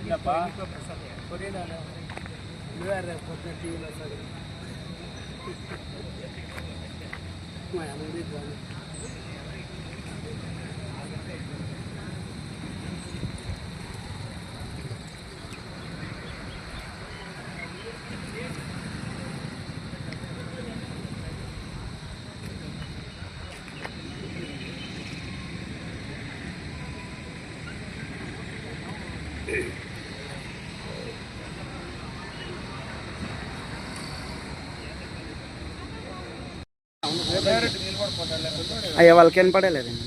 ಏನಪ್ಪ ಕೊಡಿ ನಾನು ನೀವ್ಯಾರ ಕೊಟ್ಟೆ ಟಿ ವಿಲ ಸರ್ ಮುಂದಿದ್ದು అయ్యా వాళ్ళకి ఏం పడలేదండి.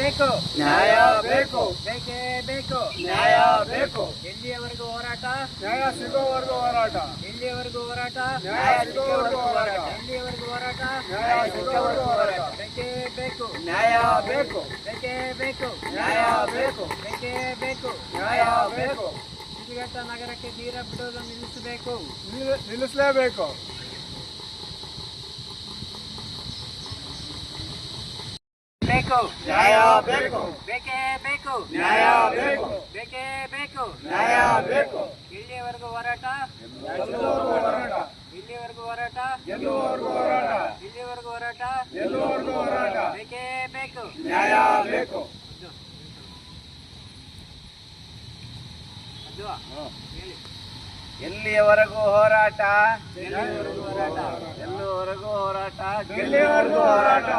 ಬೇಕು ನ್ಯಾಯ ಬೇಕು ಬೇಕೇ. ಬೇಕು ನ್ಯಾಯ ಬೇಕು ಎಲ್ಲಿಯವರೆಗೂ ಹೋರಾಟ? ನ್ಯಾಯ ಸಿಗೋವರೆಗೂ ಹೋರಾಟ. ಎಲ್ಲಿಯವರೆಗೂ ಹೋರಾಟ? ನ್ಯಾಯ ಸಿಗೋವರೆಗೂ ಹೋರಾಟ. ಎಲ್ಲಿಯವರೆಗೂ ಹೋರಾಟ? ನ್ಯಾಯ ಸಿಗೋವರೆಗೂ ಹೋರಾಟ. ಬೇಕೇ ಬೇಕು. ನ್ಯಾಯ ಬೇಕು. ಬೇಕೇ ಬೇಕು. ನ್ಯಾಯ ಬೇಕು. ಬೇಕೇ ಬೇಕು. ನ್ಯಾಯ ಬೇಕು. ನಗರಕ್ಕೆ ನೀರ ಬಿಡೋದು ನಿಲ್ಲಿಸಬೇಕು. ನಿಲ್- ನಿಲ್ಲಿಸಲೇಬೇಕು. ಬೇಕು. ನ್ಯಾಯ ಬೇಕು. ಬೇಕೇ ಬೇಕು. ನ್ಯಾಯ ಬೇಕು. ಬೇಕೇ ಬೇಕು. ನ್ಯಾಯ ಬೇಕು. ಇಲ್ಲಿಯವರೆಗೂ ಹೋರಾಟ. ಇಲ್ಲಿಯವರೆಗೂ ಹೋರಾಟ. ಎಲ್ಲುವರೆಗೂ ಹೋರಾಟ. ಇಲ್ಲಿಯವರೆಗೂ ಹೋರಾಟ. ಎಲ್ಲುವರೆಗೂ ಹೋರಾಟ. ಬೇಕೇ ಬೇಕು. ನ್ಯಾಯ ಬೇಕು. ಹೇಳಿ. ಎಲ್ಲಿಯವರೆಗೂ ಹೋರಾಟ? ಎಲ್ಲಿಯವರೆಗೂ ಹೋರಾಟ? ಎಲ್ಲುವರೆಗೂ ಹೋರಾಟ? ಗೆಲ್ಲಿಯವರೆಗೂ ಹೋರಾಟ?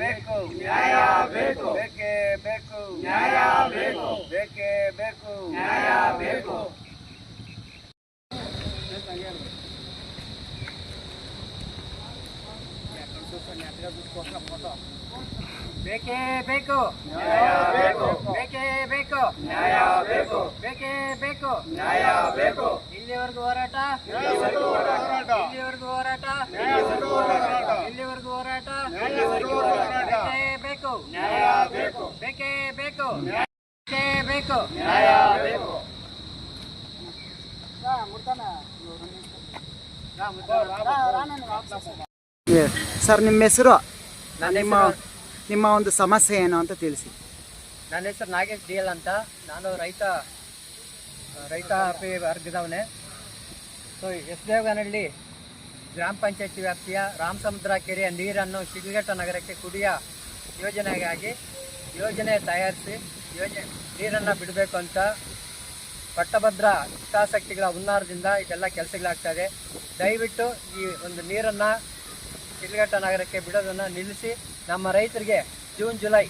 ಬೇಕೇ. ನ್ಯಾಯ ಬೇಕು. ಬೇಕೇ ಬೇಕು. ನ್ಯಾಯ ಬೇಕು. ಬೇಕೇ ಬೇಕು. ನ್ಯಾಯ ಬೇಕು. ಬೇಕೇ ಬೇಕು. ನ್ಯಾಯ ಬೇಕು. ಬೇಕೇ ಬೇಕು. ನ್ಯಾಯ ಬೇಕು. ಬೇಕೇ ಬೇಕು. ನ್ಯಾಯ ಬೇಕು. ಇಲ್ಲಿವರೆಗೂ ಹೋರಾಟ. ನ್ಯಾಯಸಕ್ಕೂ ಹೋರಾಟ. ಇಲ್ಲಿವರೆಗೂ ಹೋರಾಟ ನ್ಯಾಯಸಕ್ಕೂ ಹೋರಾಟ ಇಲ್ಲಿವರೆಗೂ ಹೋರಾಟ ನ್ಯಾಯಸಕ್ಕೂ ಹೋರಾಟ ಬೇಕೇ. ನ್ಯಾಯ ಬೇಕು. ಬೇಕೇ ಬೇಕು. ಬೇಕೇ ಬೇಕು. ನ್ಯಾಯ ಬೇಕು. ಸರ್ ನಿಮ್ಮ ಹೆಸರು? ನಿಮ್ಮ ನಿಮ್ಮ ಒಂದು ಸಮಸ್ಯೆ ಏನು ಅಂತ ತಿಳಿಸಿ. ನನ್ನ ಹೆಸರು ನಾಗೇಶ್ ಡಿ ಎಲ್ ಅಂತ. ನಾನು ರೈತ ರೈತ ವರ್ಗದವನೇ. ಸೊ ಎಸ್ ದೇವಗನಹಳ್ಳಿ ಗ್ರಾಮ ಪಂಚಾಯತಿ ವ್ಯಾಪ್ತಿಯ ರಾಮಸಮುದ್ರ ಕೆರೆಯ ನೀರನ್ನು ಶಿಡ್ಲಘಟ್ಟ ನಗರಕ್ಕೆ ಕುಡಿಯ ಯೋಜನೆಗಾಗಿ ಯೋಜನೆ ತಯಾರಿಸಿ ಯೋಜನೆ ನೀರನ್ನು ಬಿಡಬೇಕು ಅಂತ ಪಟ್ಟಭದ್ರ ಹಿತಾಸಕ್ತಿಗಳ ಹುನ್ನಾರದಿಂದ ಇದೆಲ್ಲ ಕೆಲಸಗಳಾಗ್ತಾ ಇದೆ. ದಯವಿಟ್ಟು ಈ ಒಂದು ನೀರನ್ನು ಶಿಡ್ಲಘಟ್ಟ ನಗರಕ್ಕೆ ಬಿಡೋದನ್ನು ನಿಲ್ಲಿಸಿ ನಮ್ಮ ರೈತರಿಗೆ ಜೂನ್, ಜುಲೈ